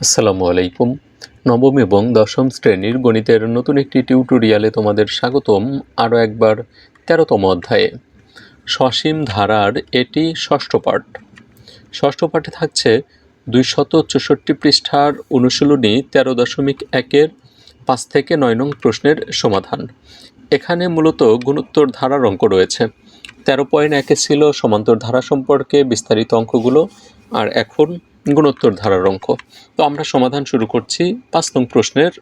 আসসালামু আলাইকুম। নবম এবং দশম শ্রেণির গণিতের নতুন একটি টিউটোরিয়ালে তোমাদের স্বাগতম আরও একবার তেরোতম অধ্যায়ে। সসীম ধারার এটি ষষ্ঠ পাঠ। ষষ্ঠ পাঠে থাকছে দুইশত চৌষট্টি পৃষ্ঠার অনুশীলনী তেরো দশমিক একের পাঁচ থেকে নয় নং প্রশ্নের সমাধান। এখানে মূলত গুণোত্তর ধারার অঙ্ক রয়েছে। তেরো পয়েন্ট একে ছিল সমান্তর ধারা সম্পর্কে বিস্তারিত অঙ্কগুলো। আর এখন গুণোত্তর ধারার অঙ্ক। তো আমরা সমাধান শুরু করছি পাঁচ নং প্রশ্নের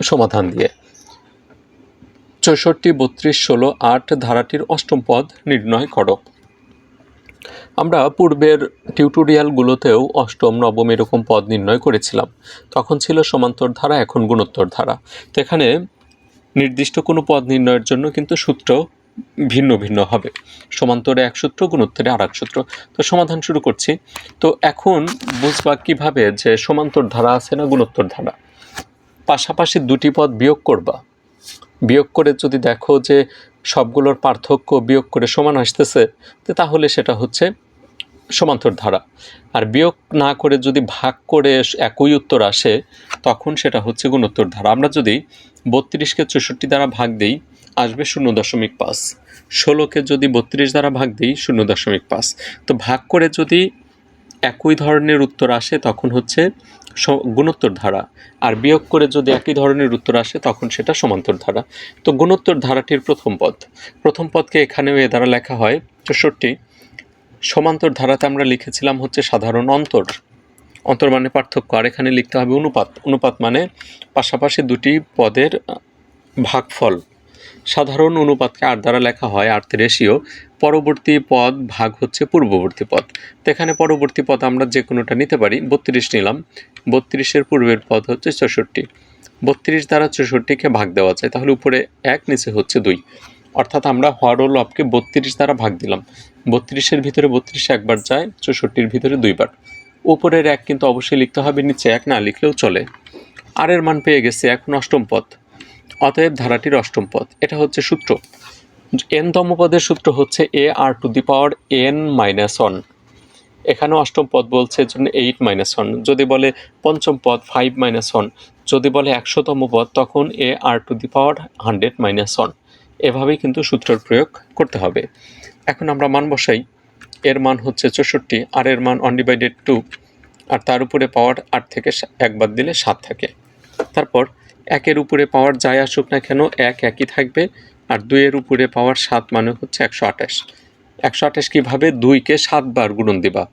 সমাধান দিয়ে। চৌষট্টি, বত্রিশ, ষোলো, আট ধারাটির অষ্টম পদ নির্ণয় করো। আমরা পূর্বের টিউটোরিয়ালগুলোতেও অষ্টম, নবম এরকম পদ নির্ণয় করেছিলাম। তখন ছিল সমান্তর ধারা এখন গুণোত্তর ধারা তো এখানে নির্দিষ্ট কোনো পদ নির্ণয়ের জন্য কিন্তু সূত্র ভিন্ন ভিন্ন হবে। সমান্তরে এক সূত্র, গুণোত্তরে আর এক সূত্র। তো সমাধান শুরু করছি। তো এখন বুঝবা কীভাবে যে সমান্তর ধারা আছে না গুণোত্তর ধারা? পাশাপাশি দুটি পদ বিয়োগ করবা। বিয়োগ করে যদি দেখো যে সবগুলোর পার্থক্য বিয়োগ করে সমান আসতেছে তাহলে সেটা হচ্ছে সমান্তর ধারা। আর বিয়োগ না করে যদি ভাগ করে একই উত্তর আসে, তখন সেটা হচ্ছে গুণোত্তর ধারা। আমরা যদি বত্রিশকে চৌষট্টি দ্বারা ভাগ দিই, আসবে শূন্য দশমিক পাঁচ। ষোলোকে যদি বত্রিশ দ্বারা ভাগ দিই, শূন্য দশমিক পাঁচ। তো ভাগ করে যদি একই ধরনের উত্তর আসে, তখন হচ্ছে গুণোত্তর ধারা। আর বিয়োগ করে যদি একই ধরনের উত্তর আসে, তখন সেটা সমান্তর ধারা। তো গুণোত্তর ধারাটির প্রথম পদ। প্রথম পদকে এখানেও এ দ্বারা লেখা হয়, চৌষট্টি সমান্তর ধারাতে আমরা লিখেছিলাম হচ্ছে সাধারণ অন্তর। অন্তর মানে পার্থক্য। আর এখানে লিখতে হবে অনুপাত। অনুপাত মানে পাশাপাশি দুটি পদের ভাগফল। সাধারণ অনুপাতকে আর দ্বারা লেখা হয় আট রেশিও। পরবর্তী পদ ভাগ হচ্ছে পূর্ববর্তী পদ। তো এখানে পরবর্তী পদ আমরা যে কোনোটা নিতে পারি, বত্রিশ নিলাম। বত্রিশের পূর্বের পদ হচ্ছে চৌষট্টি। বত্রিশ দ্বারা চৌষট্টিকে ভাগ দেওয়া যায়, তাহলে উপরে এক, নিচে হচ্ছে দুই। অর্থাৎ আমরা হর ও লবকে বত্রিশ দ্বারা ভাগ দিলাম। বত্রিশের ভিতরে বত্রিশ একবার যায়, চৌষট্টির ভিতরে দুইবার। উপরের এক কিন্তু অবশ্যই লিখতে হবে, নিচে এক না লিখলেও চলে। আর এর মান পেয়ে গেছে এখন অষ্টম পদ। অতএব ধারাটির অষ্টম পদ। এটা হচ্ছে সূত্র। এন তম পদের সূত্র হচ্ছে A R to the power N minus one এখানে অষ্টম পদ বলছে জন্য এইট মাইনাস ওয়ান যদি বলে পঞ্চম পদ ফাইভ মাইনাস ওয়ান যদি বলে একশোতম পদ, তখন A R to the power hundred minus one এভাবেই কিন্তু সূত্রের প্রয়োগ করতে হবে। এখন আমরা মান বসাই। এর মান হচ্ছে চৌষট্টি, আর এর মান অনডিভাইডেড টু আর তার উপরে পাওয়ার আট থেকে সা- এক দিলে সাত থাকে। তারপর একের উপরে পাওয়ার যাই আসুক না কেন, এক একই থাকবে, আর দুইয়ের উপরে পাওয়ার সাত মানে হচ্ছে একশো আঠাশ। একশো আঠাশ কীভাবে? দুইকে সাতবার গুণন দিবা।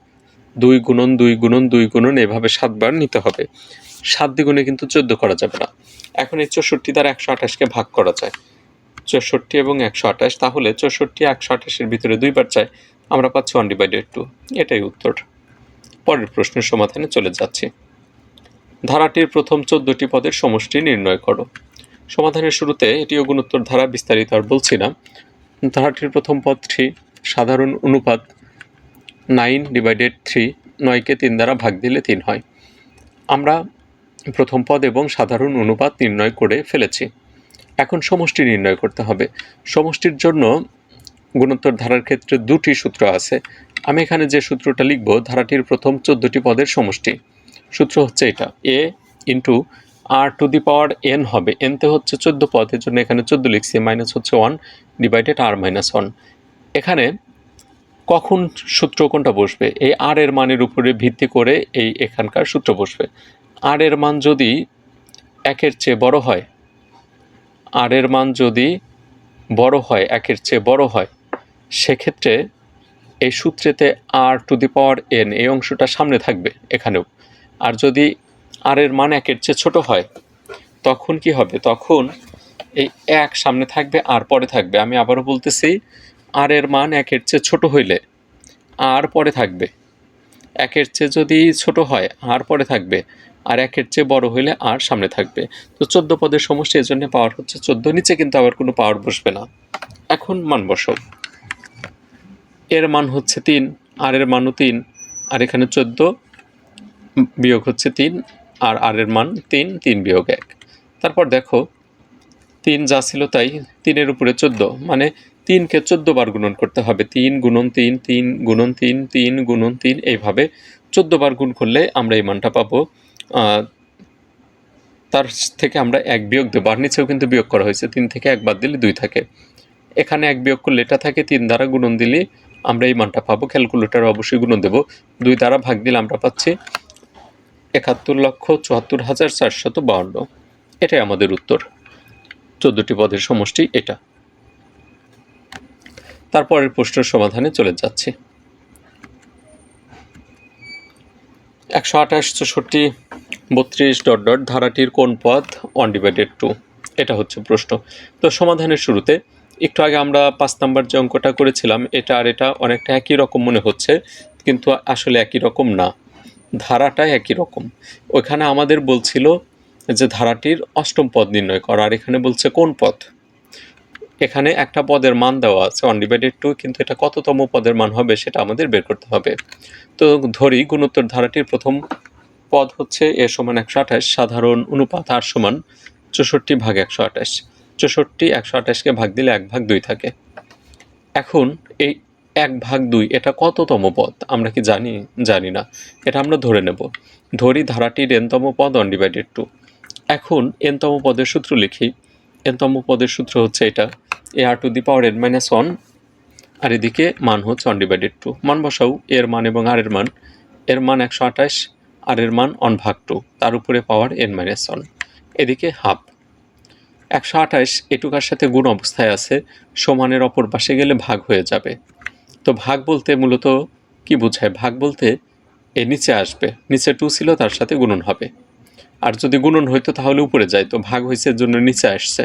দুই গুণন দুই গুণন দুই গুণন, এভাবে সাতবার নিতে হবে। সাত দ্বিগুণে কিন্তু চোদ্দ করা যাবে না। এখন এই চৌষট্টি দ্বারা একশো আঠাশকে ভাগ করা যায়। চৌষট্টি এবং একশো আঠাশ, তাহলে চৌষট্টি, একশো আঠাশের ভিতরে দুইবার চাই। আমরা পাচ্ছি ওয়ান ডিভাইডেড টু এটাই উত্তর। পরের প্রশ্নের সমাধানে চলে যাচ্ছি। ধারাটির প্রথম চোদ্দটি পদের সমষ্টি নির্ণয় করো। সমাধানের শুরুতে এটিও গুণোত্তর ধারা, বিস্তারিত আর বলছি না। ধারাটির প্রথম পদ থ্রি সাধারণ অনুপাত নাইন ডিভাইডেড থ্রি নয়কে তিন দ্বারা ভাগ দিলে তিন হয়। আমরা প্রথম পদ এবং সাধারণ অনুপাত নির্ণয় করে ফেলেছি। এখন সমষ্টি নির্ণয় করতে হবে। সমষ্টির জন্য গুণোত্তর ধারার ক্ষেত্রে দুটি সূত্র আছে। আমি এখানে যে সূত্রটা লিখব, ধারাটির প্রথম চোদ্দটি পদের সমষ্টি। সূত্র হচ্ছে এটা A into R to the power N হবে। এনতে হচ্ছে চোদ্দ পদ এর জন্য এখানে চোদ্দ লিখছি মাইনাস হচ্ছে one divided R minus one এখানে কখন সূত্র কোনটা বসবে? এই আর এর মানের উপরে ভিত্তি করে এই এখানকার সূত্র বসবে। আর এর মান যদি একের চেয়ে বড় হয় আর এর মান যদি বড় হয়, একের চেয়ে বড় হয়, সেক্ষেত্রে এই সূত্রেতে আর টু দি পাওয়ার এন এই অংশটা সামনে থাকবে এখানেও। আর যদি আর এর মান একের চেয়ে ছোট হয়, তখন কি হবে? তখন এই এক সামনে থাকবে আর পরে থাকবে। আমি আবারও বলতেছি আর এর মান একের চেয়ে ছোট হইলে আর পরে থাকবে। একের চেয়ে যদি ছোট হয় আর পরে থাকবে। আর একের চেয়ে বড় হইলে আর সামনে থাকবে। তো চোদ্দ পদের সমষ্টি এর জন্য পাওয়ার হচ্ছে চোদ্দ, নিচে কিন্তু আবার কোনো পাওয়ার বসবে না। এখন মান বসো এর মান হচ্ছে তিন, আর এর মানও তিন, আর এখানে চোদ্দ বিয়োগ হচ্ছে তিন, আর আর এর মান তিন তিন বিয়োগ এক। তারপর দেখো, তিন যা ছিল তাই তিনের উপরে চোদ্দ মানে তিনকে চোদ্দ বার গুণন করতে হবে। তিন গুণন তিন তিন গুণন তিন তিন গুণন তিন, এইভাবে চোদ্দ বার গুণ করলে আমরা এই মানটা পাবো। তার থেকে আমরা এক বিয়োগ দেবো। আর নিচেও কিন্তু বিয়োগ করা হয়েছে। তিন থেকে এক বাদ দিলে দুই থাকে। এখানে এক বিয়োগ করলে এটা থাকে, তিন দ্বারা গুণন দিলে আমরা এই মানটা পাবো। ক্যালকুলেটার অবশ্যই গুণন দেবো। দুই দ্বারা ভাগ দিলে আমরা পাচ্ছি একাত্তর লক্ষ চুয়াত্তর হাজার চারশত বাউন্ন। এটাই আমাদের উত্তর। চোদ্দটি পদের সমষ্টি এটা। তারপরের প্রশ্নের সমাধানে চলে যাচ্ছি। একশো আঠাশ, চৌষট্টি বত্রিশ ডট ডট ধারাটির কোন পদ ওয়ান ডিভাইডেড টু এটা হচ্ছে প্রশ্ন। তো সমাধানের শুরুতে একটু আগে আমরা পাঁচ নাম্বার যে অঙ্কটা করেছিলাম, এটা আর এটা অনেকটা একই রকম মনে হচ্ছে, কিন্তু আসলে একই রকম না। ধারাটা একই রকম। ওইখানে আমাদের বলছিল যে ধারাটির অষ্টম পদ নির্ণয় করা, আর এখানে বলছে কোন পদ? এখানে একটা পদের মান দেওয়া আছে ওয়ান ডিভাইডেড টু কিন্তু এটা কততম পদের মান হবে সেটা আমাদের বের করতে হবে। তো ধরি, গুণোত্তর ধারাটির প্রথম পদ হচ্ছে এ সমান একশো আঠাশ, সাধারণ অনুপাত আর সমান চৌষট্টি ভাগ একশো আঠাশ। চৌষট্টি একশো আঠাশকে ভাগ দিলে এক ভাগ দুই থাকে। এখন এই এক ভাগ দুই, এটা কততম পদ? আমরা কি জানি? জানি না। এটা আমরা ধরে নেব। ধরি ধারাটির এনতম পদ অনডিভাইডেড টু এখন এনতম পদের সূত্র লিখি। এনতম পদের সূত্র হচ্ছে এটা। A R to the power N minus one, আর এদিকে মান হচ্ছে অনডিভাইডেড টু মান বসাও, এর মান এবং আর এর মান। এর মান একশো আঠাশ আর এর মান অন ভাগ টু তার উপরে পাওয়ার এন মাইনাস ওয়ান এদিকে হাফ একশো আঠাশ এটুকার সাথে গুণ অবস্থায় আছে, সমানের অপর পাশে গেলে ভাগ হয়ে যাবে। তো ভাগ বলতে মূলত কি বোঝায়? ভাগ বলতে এ নিচে আসবে, নিচে টু ছিল, তার সাথে গুণন হবে। আর যদি গুণন হইতো, তাহলে উপরে যায়। তো ভাগ হয়েছে জন্য নিচে আসছে।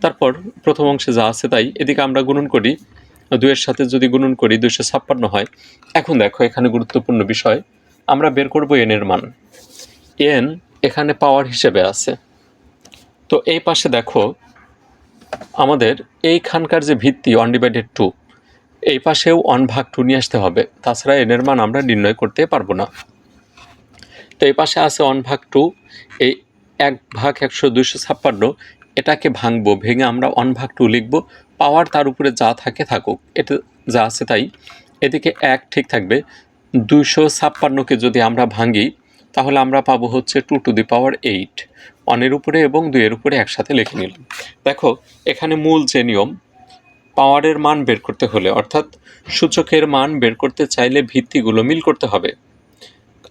তারপর প্রথম অংশে যা আছে তাই। এদিকে আমরা গুণন করি, দুইয়ের সাথে যদি গুণন করি, দুইশো ছাপ্পান্ন হয়। এখন দেখো, এখানে গুরুত্বপূর্ণ বিষয়। আমরা বের করব এন এর মান এন এখানে পাওয়ার হিসেবে আছে। তো এই পাশে দেখো, আমাদের এইখানকার যে ভিত্তি অনডিভাইডেড টু এই পাশেও অন ভাগ টু নিয়ে আসতে হবে। তাছাড়া এনের মান আমরা নির্ণয় করতে পারব না। তো এই পাশে আছে অন ভাগ টু এই এক ভাগ একশো দুইশো ছাপ্পান্ন, এটাকে ভাঙবো, ভেঙে আমরা অন ভাগ টু লিখব। পাওয়ার তার উপরে যা থাকে থাকুক, এটা যা আছে তাই। এদিকে এক ঠিক থাকবে দুইশো ছাপ্পান্নকে যদি আমরা ভাঙি, তাহলে আমরা পাবো হচ্ছে two to the power eight. অনের উপরে এবং দুইয়ের উপরে একসাথে লিখে নিলাম। দেখো, এখানে মূল যে নিয়ম, পাওয়ারের মান বের করতে হলে, অর্থাৎ সূচকের মান বের করতে চাইলে ভিত্তিগুলো মিল করতে হবে।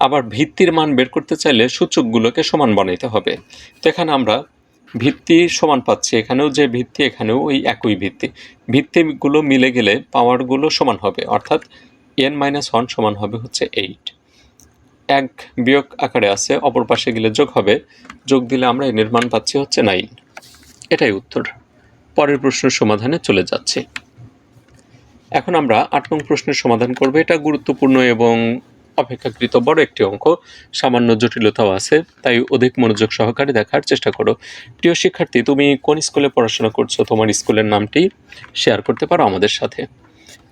আবার ভিত্তির মান বের করতে চাইলে সূচকগুলোকে সমান বানাইতে হবে। তো এখানে আমরা ভিত্তি সমান পাচ্ছি, এখানেও যে ভিত্তি, এখানেও ওই একই ভিত্তি। ভিত্তিগুলো মিলে গেলে পাওয়ারগুলো সমান হবে, অর্থাৎ এন মাইনাস ওয়ান সমান হবে হচ্ছে এইট এক বিয়োগ আকারে আছে, অপর পাশে গেলে যোগ হবে, যোগ দিলে আমরা এনের মান পাচ্ছি হচ্ছে নাইন এটাই উত্তর। পরের প্রশ্নের সমাধানে চলে যাচ্ছে। এখন আমরা আট নং প্রশ্নের সমাধান করব। এটা গুরুত্বপূর্ণ এবং অপেক্ষাকৃত বড় একটি অঙ্ক। সামান্য জটিলতাও আছে, তাই অধিক মনোযোগ সহকারে দেখার চেষ্টা করো। প্রিয় শিক্ষার্থী, তুমি কোন স্কুলে পড়াশোনা করছ? তোমার স্কুলের নামটি শেয়ার করতে পারো আমাদের সাথে।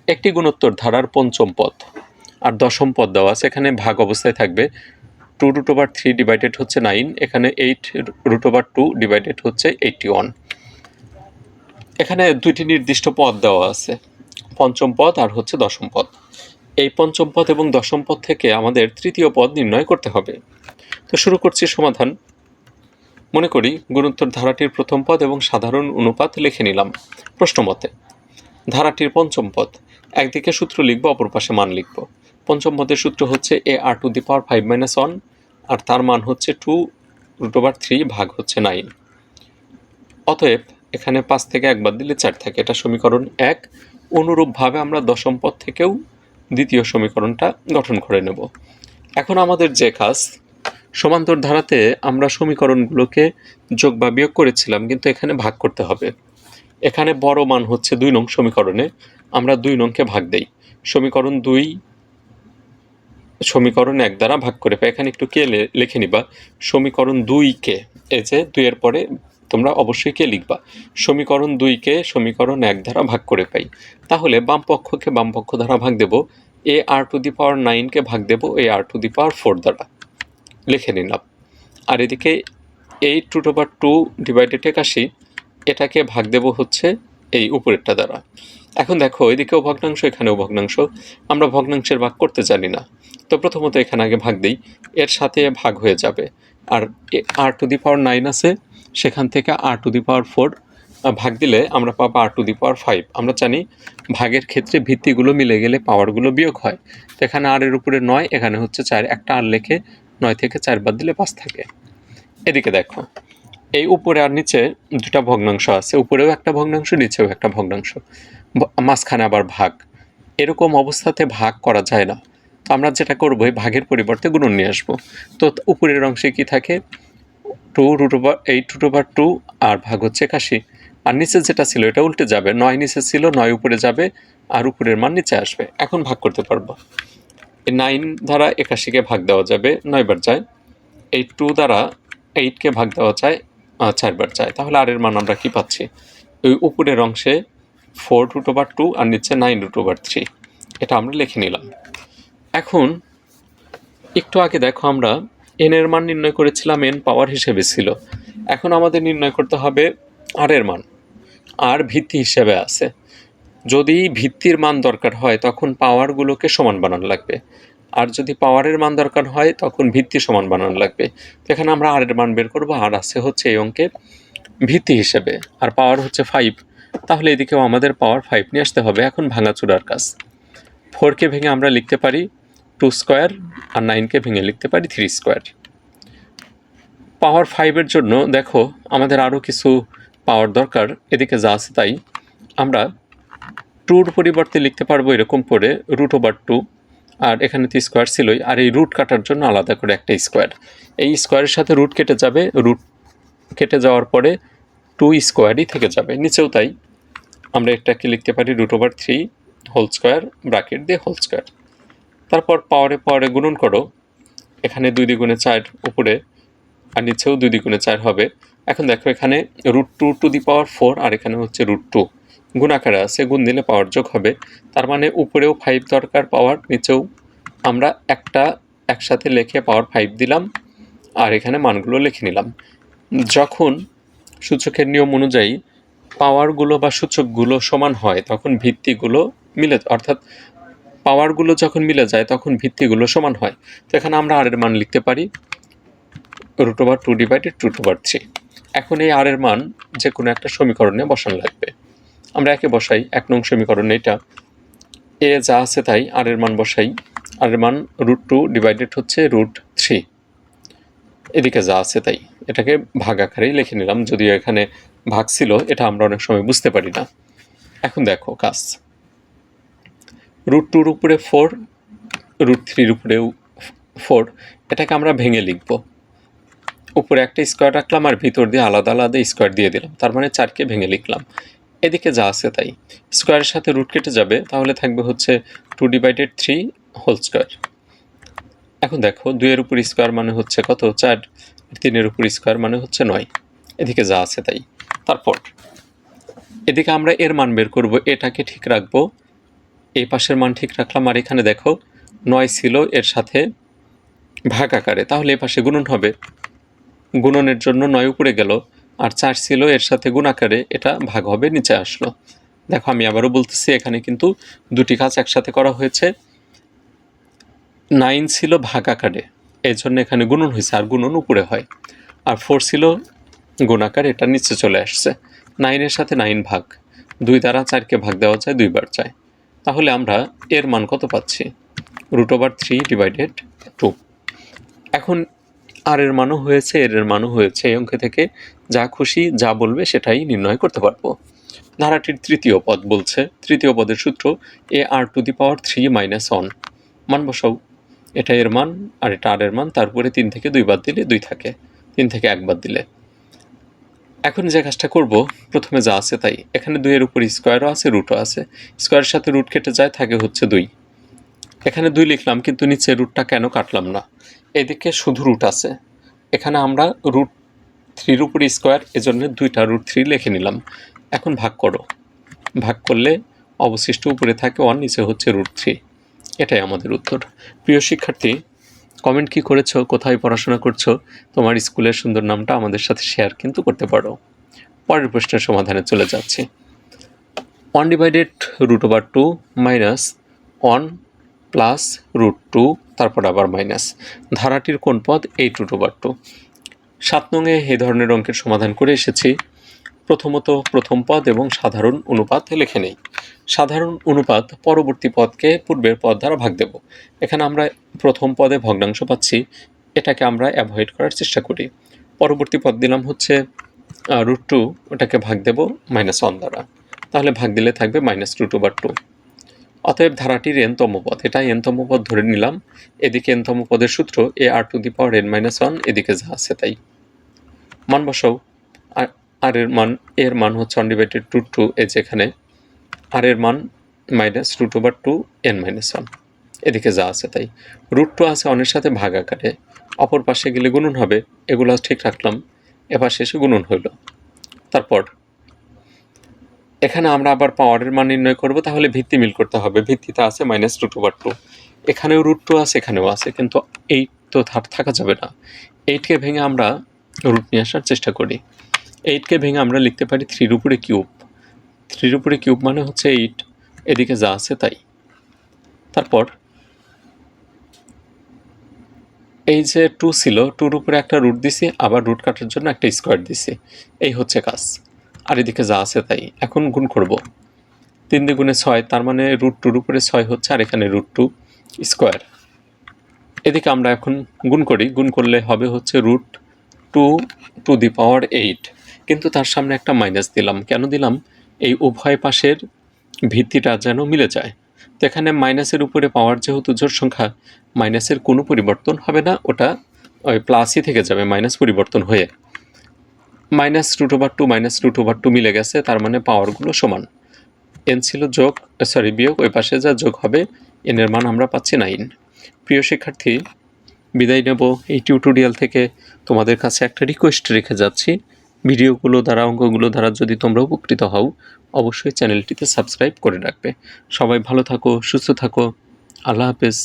একটি গুণোত্তর ধারার পঞ্চম পদ আর দশম পদ দেওয়া আছে। এখানে ভাগ অবস্থায় থাকবে two root over three divided হচ্ছে নাইন এখানে eight root over two divided হচ্ছে এইটটি ওয়ান এখানে দুইটি নির্দিষ্ট পদ দেওয়া আছে, পঞ্চম পদ আর হচ্ছে দশম পদ। এই পঞ্চম পদ এবং দশম পদ থেকে আমাদের তৃতীয় পদ নির্ণয় করতে হবে। তো শুরু করছি সমাধান। মনে করি গুণোত্তর ধারাটির প্রথম পদ এবং সাধারণ অনুপাত লিখে নিলাম। প্রশ্ন মতে ধারাটির পঞ্চম পদ। একদিকে সূত্র লিখব, অপর পাশে মান লিখব। পঞ্চম পদের সূত্র হচ্ছে a r to the power five minus one আর তার মান হচ্ছে টু রুট ওভার থ্রি ভাগ হচ্ছে নাইন অতএব, এখানে পাঁচ থেকে একবার দিলে চার থাকে। এটা সমীকরণ এক। অনুরূপভাবে আমরা দশম পদ থেকেও দ্বিতীয় সমীকরণটা গঠন করে নেব। এখন আমাদের যে কাজ, সমান্তর ধারাতে আমরা সমীকরণগুলোকে যোগ বা বিয়োগ করেছিলাম, কিন্তু এখানে ভাগ করতে হবে। এখানে বড় মান হচ্ছে দুই নং সমীকরণে, আমরা দুই নংকে ভাগ দেই। সমীকরণ দুই, সমীকরণ এক দ্বারা ভাগ করে পাই এখানে একটু কে লিখে নিবা। সমীকরণ দুই কে, এই যে দুইয়ের পরে তোমরা অবশ্যই কে লিখবা। সমীকরণ দুইকে সমীকরণ এক দ্বারা ভাগ করে পাই তাহলে বাম পক্ষকে বাম পক্ষ দ্বারা ভাগ দেব। এ আর টু দি পাওয়ার নাইনকে ভাগ দেব, এ আর টু দি পাওয়ার ফোর দ্বারা। লিখে নিলাম। আর এদিকে eight two over two divided একাশি এটাকে ভাগ দেব হচ্ছে এই উপরেরটা দ্বারা। এখন দেখো, এদিকেও ভগ্নাংশ, এখানেও ভগ্নাংশ। আমরা ভগ্নাংশের ভাগ করতে জানি না। তো প্রথমত এখানে আগে ভাগ দিই, এর সাথে ভাগ হয়ে যাবে। আর আর টু দি পাওয়ার নাইন আছে, সেখান থেকে আর টু দি পাওয়ার ফোর ভাগ দিলে আমরা পাবো আর টু দি পাওয়ার ফাইভ। আমরা জানি ভাগের ক্ষেত্রে ভিত্তিগুলো মিলে গেলে পাওয়ারগুলো বিয়োগ হয়। তো এখানে আর এর উপরে নয়, এখানে হচ্ছে চার। একটা আর লেখে নয় থেকে চার বাদ দিলে পাঁচ থাকে। এদিকে দেখো এই উপরে আর নিচে দুটা ভগ্নাংশ আছে। উপরেও একটা ভগ্নাংশ, নিচেও একটা ভগ্নাংশ। মাঝখানে আবার ভাগ। এরকম অবস্থাতে ভাগ করা যায় না। তো আমরা যেটা করব, এই ভাগের পরিবর্তে গুণন নিয়ে আসব। তো উপরের অংশে কি থাকে? Two root over eight root over two আর ভাগ হচ্ছে একাশি। আর নিচে যেটা ছিল, এটা উল্টে যাবে। নয় নিচে ছিল, নয় উপরে যাবে আর উপরের মান নিচে আসবে। এখন ভাগ করতে পারব। এই নাইন দ্বারা একাশিকে ভাগ দেওয়া যাবে, নয়বার যায়। এই টু দ্বারা এইটকে ভাগ দেওয়া যায় চারবার যায় তাহলে আর এর মান আমরা কি পাচ্ছি? ওই উপরের অংশে ফোর রুট ওভার টু আর নিচে নাইন রুট ওভার থ্রি এটা আমরা লিখে নিলাম। এখন একটু আগে দেখো আমরা এন এর মান নির্ণয় করেছিলাম এন পাওয়ার হিসেবে ছিল। এখন আমাদের নির্ণয় করতে হবে আর এর মান। আর ভিত্তি হিসেবে আছে। যদি ভিত্তির মান দরকার হয়, তখন পাওয়ারগুলোকে সমান বানানো লাগবে। আর যদি পাওয়ারের মান দরকার হয়, তখন ভিত্তি সমান বানানো লাগবে। এখানে আমরা আর এর মান বের করব। আর আছে হচ্ছে এই অঙ্কের ভিত্তি হিসেবে। আর পাওয়ার হচ্ছে ফাইভ তাহলে এদিকেও আমাদের পাওয়ার ফাইভ নিয়ে আসতে হবে। এখন ভাঙাচুরার কাজ। ফোরকে ভেঙে আমরা লিখতে পারি টু স্কোয়ার আর নাইনকে ভেঙে লিখতে পারি থ্রি স্কোয়ার পাওয়ার ফাইভের জন্য দেখো, আমাদের আরও কিছু পাওয়ার দরকার। এদিকে যা আছে তাই। আমরা টুর পরিবর্তে লিখতে পারব এরকম করে রুট ওভার টু আর এখানে তো স্কোয়ার ছিলই। আর এই রুট কাটার জন্য আলাদা করে একটা স্কোয়ার। এই স্কোয়ারের সাথে রুট কেটে যাবে। রুট কেটে যাওয়ার পরে টু স্কোয়ারই থেকে যাবে। নিচেও তাই। আমরা এটাকে লিখতে পারি root over three whole square bracket দিয়ে হোল স্কোয়ার। তারপর পাওয়ারে পাওয়ারে গুণন করো। এখানে দুই দ্বিগুণে চার উপরে আর নিচেও দুই দ্বিগুণে চার হবে। এখন দেখো এখানে root two to the power four আর এখানে হচ্ছে রুট টু। গুণাকারে আছে গুণ দিলে পাওয়ার যোগ হবে। তার মানে উপরেও ফাইভ দরকার পাওয়ার, নিচেও আমরা একটা একসাথে লিখে পাওয়ার ফাইভ দিলাম, আর এখানে মানগুলো লিখে নিলাম। যখন সূচকের নিয়ম অনুযায়ী পাওয়ারগুলো বা সূচকগুলো সমান হয়, তখন ভিত্তিগুলো মিলে, অর্থাৎ পাওয়ারগুলো যখন মিলে যায়, তখন ভিত্তিগুলো সমান হয়। তো এখানে আমরা আর এর মান লিখতে পারি root over two divided two over three এখন এই আর এর মান যে কোনো একটা সমীকরণে বসানো লাগবে। আমরা একে বসাই, এক নং সমীকরণ এটা এ যা আছে তাই, আর এর মান বসাই। আর এর মান রুট টু ডিভাইডেড হচ্ছে রুট থ্রি এদিকে যা আছে তাই, এটাকে ভাগ আকারেই লিখে নিলাম। যদিও এখানে ভাগ ছিল, এটা আমরা অনেক সময় বুঝতে পারি না। এখন দেখো কাজ। রুট টুর উপরে ফোর রুট থ্রির উপরেও ফোর এটাকে আমরা ভেঙে লিখব। উপরে একটা স্কোয়ার রাখলাম, আর ভিতর দিয়ে আলাদা আলাদা স্কোয়ার দিয়ে দিলাম। তার মানে চারকে ভেঙে লিখলাম। এদিকে যা আছে তাই। স্কোয়ারের সাথে রুট কেটে যাবে, তাহলে থাকবে হচ্ছে two divided three whole square এখন দেখো দুইয়ের উপর স্কোয়ার মানে হচ্ছে কত? চার। তিনের উপর স্কোয়ার মানে হচ্ছে নয়। এদিকে যা আছে তাই। তারপর, এদিকে আমরা এর মান বের করব, এটাকে ঠিক রাখব। এই পাশের মান ঠিক রাখলাম, আর এখানে দেখো, নয় ছিল এর সাথে ভাগ আকারে। তাহলে এ পাশে গুণন হবে। গুণনের জন্য নয় উপরে গেল। আর চার ছিল এর সাথে গুণ আকারে এটা ভাগ হবে, নিচে আসলো। দেখো, আমি আবারও বলতেছি, এখানে কিন্তু দুটি কাজ একসাথে করা হয়েছে। নাইন ছিল ভাগ আকারে এই জন্য এখানে গুণন হয়েছে, আর গুণন উপরে হয়। আর ফোর ছিল গুণাকার এটা নিচে চলে আসছে। নাইনের সাথে নাইন ভাগ, দুই দ্বারা চারকে ভাগ দেওয়া যায়, দুইবার যায় তাহলে আমরা এর মান কত পাচ্ছি? Root over three divided two এখন আর এর মানও হয়েছে, এর এর মানও হয়েছে, এই অঙ্ক থেকে যা খুশি, যা বলবে সেটাই নির্ণয় করতে পারব। ধারাটির তৃতীয় পদ বলছে, তৃতীয় পদের সূত্র a r to the power three minus one মান বসাও। এটা এর মান আর এটা আর এর মান, তারপরে তিন থেকে দুই বাদ দিলে দুই থাকে। তিন থেকে এক বাদ দিলে। এখন যে কাজটা করব, প্রথমে যা আছে তাই। এখানে দুইয়ের উপর স্কোয়ারও আছে রুটও আছে। স্কোয়ারের সাথে রুট কেটে যায়, থাকে হচ্ছে দুই। এখানে দুই লিখলাম, কিন্তু নিচে রুটটা কেন কাটলাম না? এদিকে শুধু রুট আছে। এখানে আমরা রুট থ্রির উপর স্কোয়ার, এজন্য দুইটা রুট থ্রি লিখে নিলাম। এখন ভাগ করো। ভাগ করলে অবশিষ্ট উপরে থাকে ওয়ান নিচে হচ্ছে রুট থ্রি এটাই আমাদের উত্তর। প্রিয় শিক্ষার্থী কমেন্ট কি করেছ, কোথায় পড়াশোনা করছ, তোমার স্কুলের সুন্দর নামটা আমাদের সাথে শেয়ার কিন্তু করতে পারো। পরের প্রশ্নের সমাধানে চলে যাচ্ছি। One divided root over two minus one plus root two তারপর আবার মাইনাস ধারাটির কোন পদ এইট রুট ওভার টু সাত নঙে এই ধরনের অঙ্কের সমাধান করে এসেছি। প্রথমত প্রথম পদ এবং সাধারণ অনুপাত লিখে নেই। সাধারণ অনুপাত পরবর্তী পদকে পূর্বের পদ দ্বারা ভাগ দেব। এখানে আমরা প্রথম পদে ভগ্নাংশ পাচ্ছি। এটাকে আমরা অ্যাভয়েড করার চেষ্টা করি। পরবর্তী পদ দিলাম হচ্ছে রুট টু ওটাকে ভাগ দেব মাইনাস ওয়ান দ্বারা। তাহলে ভাগ দিলে থাকবে মাইনাস রুট ওভার টু অতএব ধারাটির এনতম পদ এটা এনতম পদ ধরে নিলাম। এদিকে এনতম পদের সূত্র a r to the power n minus one এদিকে যা আছে তাই। মান বসাও। আর এর মান এর মান হচ্ছে অনডিভাইডেড টু টু এ যেখানে আর এর মান minus root over two n minus one এদিকে যা আছে তাই। রুট টু আছে অনের সাথে ভাগ আকারে। অপর পাশে গেলে গুণন হবে। এগুলো ঠিক রাখলাম। এপাশে এসে গুণন হইল। তারপর এখানে আমরা আবার পাওয়ারের মান নির্ণয় করব, তাহলে ভিত্তি মিল করতে হবে। ভিত্তিতে আছে মাইনাস রুট ওভার টু এখানেও রুট টু আছে, এখানেও আছে, কিন্তু এইট তো থাক- যাবে না। এইটকে ভেঙে আমরা রুট নিয়ে আসার চেষ্টা করি। এইটকে ভেঙে আমরা লিখতে পারি থ্রির উপরে কিউব থ্রির উপরে কিউব মানে হচ্ছে এইট এদিকে যা আছে তাই। তারপর, এই যে টু ছিল টুর উপরে একটা রুট দিছি, আবার রুট কাটার জন্য একটা স্কোয়ার দিছি। এই হচ্ছে কাজ। আর এদিকে যা আছে তাই। এখন গুণ করব। তিন দ্বিগুণে ছয়, তার মানে রুট টুর উপরে ছয় হচ্ছে আর এখানে রুট টু স্কোয়ার এদিকে আমরা এখন গুণ করি। গুণ করলে হবে হচ্ছে root two to the power eight কিন্তু তার সামনে একটা মাইনাস দিলাম। কেন দিলাম? এই উভয় পাশের ভিত্তিটা যেন মিলে যায়। তো এখানে মাইনাসের উপরে পাওয়ার যেহেতু জোর সংখ্যা মাইনাসের কোনো পরিবর্তন হবে না। ওটা ওই প্লাসই থেকে যাবে মাইনাস পরিবর্তন হয়ে। Minus root over two, minus root over two মিলে গেছে, তার মানে পাওয়ারগুলো সমান। এন ছিল যোগ সরি বিয়োগ, ওই পাশে যা যোগ হবে এন এর মান আমরা পাচ্ছি নাইন প্রিয় শিক্ষার্থী, বিদায় নেব এই টিউটোরিয়াল থেকে। তোমাদের কাছে একটা রিকোয়েস্ট রেখে যাচ্ছি। ভিডিওগুলো দ্বারা, অঙ্কগুলো দ্বারা যদি তোমরা উপকৃত হও, অবশ্যই চ্যানেলটিতে সাবস্ক্রাইব করে রাখবে। সবাই ভালো থাকো, সুস্থ থাকো। আল্লাহ হাফেজ।